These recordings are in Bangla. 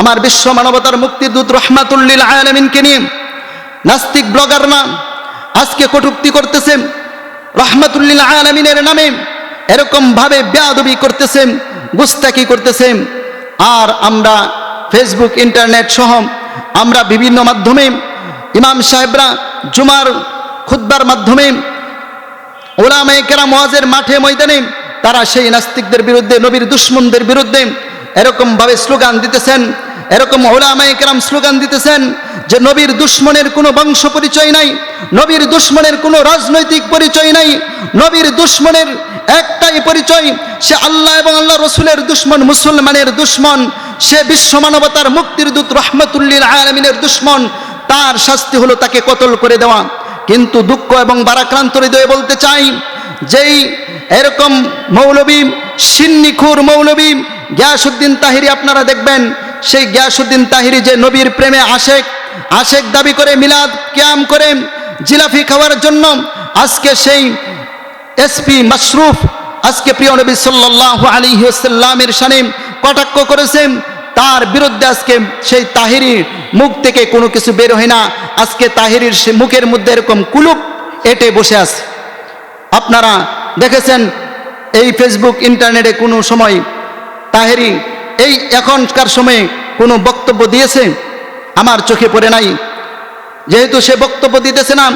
আমার বিশ্ব মানবতার মুক্তির দূত রহমাতুল্লিল আলমিনকে নিয়ে নাস্তিক ব্লগার নাম আজকে কটুক্তি করতেছেন রহমাতুল্লিল আলমিনের নামে এরকম ভাবে বেয়াদবি করতেছেন গুস্তাকি করতেছেন। আর আমরা ফেসবুক, ইন্টারনেট সহ আমরা বিভিন্ন মাধ্যমে ইমাম সাহেবরা জুমার খুদ্বার মাধ্যমে ওলামায়ে কেরাম ওয়াজের মাঠে ময়দানে তারা সেই নাস্তিকদের বিরুদ্ধে, নবীর দুশ্মনদের বিরুদ্ধে এরকমভাবে স্লোগান দিতেছেন এরকম ওলামায়ে কেরাম স্লোগান দিতেছেন যে নবীর দুশ্মনের কোনো বংশ পরিচয় নাই, নবীর দুশ্মনের কোনো রাজনৈতিক পরিচয় নাই, নবীর দুশ্মনের একটাই পরিচয়, সে আল্লাহ এবং আল্লাহ রসুলের দুশ্মন, মুসলমানের দুশ্মন, সে বিশ্ব মানবতার মুক্তির দূত রহমতুল্লিল আলমিনের দুশ্মন, তার শাস্তি হলো তাকে কতল করে দেওয়া। কিন্তু দুঃখ এবং বারাক্রান্ত হৃদয়ে বলতে চাই, যেই এরকম মৌলবী, সিন্নিখুর মৌলবী গিয়াসুদ্দিন তাহিরি আপনারা দেখবেন সেই গিয়াসুদ্দিন তাহিরি যে নবীর প্রেমে আশেক আশেক দাবি করে মিলাদ ক্যাম করে জিলাফি খাওয়ার জন্য আজকে সেই এসপি মাশরুফ, আজকে প্রিয় নবী সাল্লাহ আলী সাল্লামের সানে কটাক্ষ করেছেন। তার বিরুদ্ধে আজকে সেই তাহিরির মুখ থেকে কোনো কিছু বের হয় না। আজকে তাহিরির সে মুখের মধ্যে এরকম কুলুপ এটে বসে আছে। আপনারা দেখেছেন, এই ফেসবুক ইন্টারনেটে কোনো সময় তাহেরি এই এখনকার সময়ে কোনো বক্তব্য দিয়েছে? আমার চোখে পড়ে নাই। যেহেতু সে বক্তব্য দিতেছে না,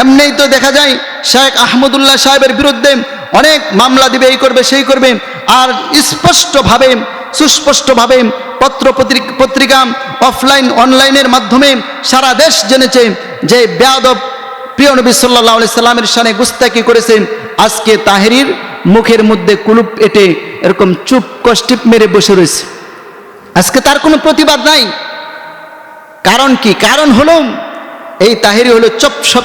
এমনিই তো দেখা যায় শেখ আহমদুল্লাহ সাহেবের বিরুদ্ধে অনেক মামলা দিবে, এই করবে, সেই করবে, আর স্পষ্টভাবে, সুস্পষ্টভাবে পত্র পত্রিকা অফলাইন, অনলাইনের মাধ্যমে সারা দেশ জেনেছে যে বেয়াদব প্রিয় নবী সাল্লাহ সাল্লামের সানে গুস্তাকি করেছেন আজকে তাহেরির মুখের মধ্যে কুলুপ এটে এরকম চুপ কষ্টিপ মেরে বসে রয়েছে। আজকে তার কোনো প্রতিবাদ নাই। কারণ কি? কারণ হলো এই তাহেরি হলো চপ সব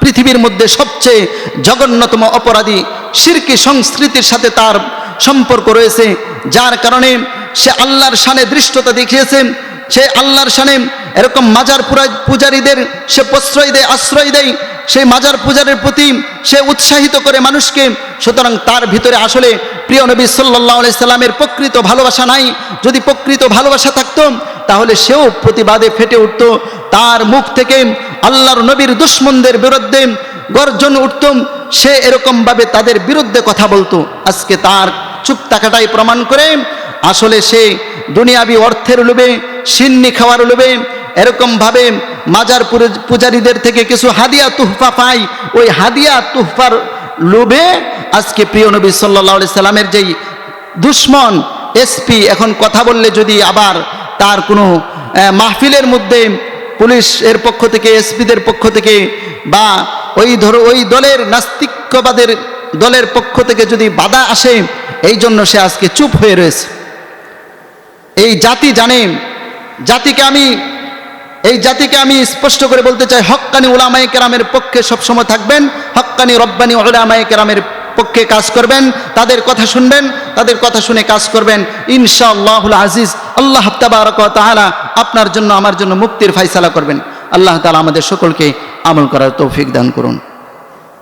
পৃথিবীর মধ্যে সবচেয়ে জঘন্যতম অপরাধী। শিরকি সংস্কৃতির সাথে তার সম্পর্ক রয়েছে, যার কারণে সে আল্লাহর সানে দৃষ্টতা দেখিয়েছে। সে আল্লাহর সানে এরকম মাজার পুরা- পূজারীদের, সে প্রশ্রয় দেয়, আশ্রয় দেয় সেই মাজার পূজারের প্রতি সে উৎসাহিত করে মানুষকে, সুতরাং তার ভিতরে আসলে প্রিয় নবী সাল্লাহ সাল্লামের প্রকৃত ভালোবাসা নাই। যদি প্রকৃত ভালোবাসা থাকতো, তাহলে সেও প্রতিবাদে ফেটে উঠত। তার মুখ থেকে আল্লাহর নবীর দুশ্মনদের বিরুদ্ধে গর্জন উঠত। সে এরকমভাবে তাদের বিরুদ্ধে কথা বলতো। আজকে তার চুপ থাকাটাই প্রমাণ করে আসলে সে দুনিয়াবি অর্থের লোভে, সিন্নি খাওয়ার লোভে, এরকমভাবে মাজার পূজারীদের থেকে কিছু হাদিয়া তুহফা পাই ওই হাদিয়া তুহফার লোভে আজকে প্রিয় নবী সাল্লাহ আলি সাল্লামের যেই দুশ্মন এসপি এখন কথা বললে যদি আবার তার কোনো মাহফিলের মধ্যে পুলিশ এর পক্ষ থেকে এসপিদের পক্ষ থেকে বা ওই ধরো, ওই দলের নাস্তিক্যবাদের দলের পক্ষ থেকে যদি বাধা আসে, এই জন্য সে আজকে চুপ হয়ে রয়েছে। এই জাতি জানে, জাতিকে আমি, এই জাতিকে আমি স্পষ্ট করে বলতে চাই, হক্কানি ওলামাই কেরামের পক্ষে সবসময় থাকবেন, হক্কানি রব্বানি ওলামাই কেরামের পক্ষে কাজ করবেন, তাদের কথা শুনবেন, তাদের কথা শুনে কাজ করবেন। ইনশাআল্লাহুল আজিজ, আল্লাহ তাবারক তাআলা আপনার জন্য, আমার জন্য মুক্তির ফাইসালা করবেন। আল্লাহ তালা আমাদের সকলকে আমল করার তৌফিক দান করুন।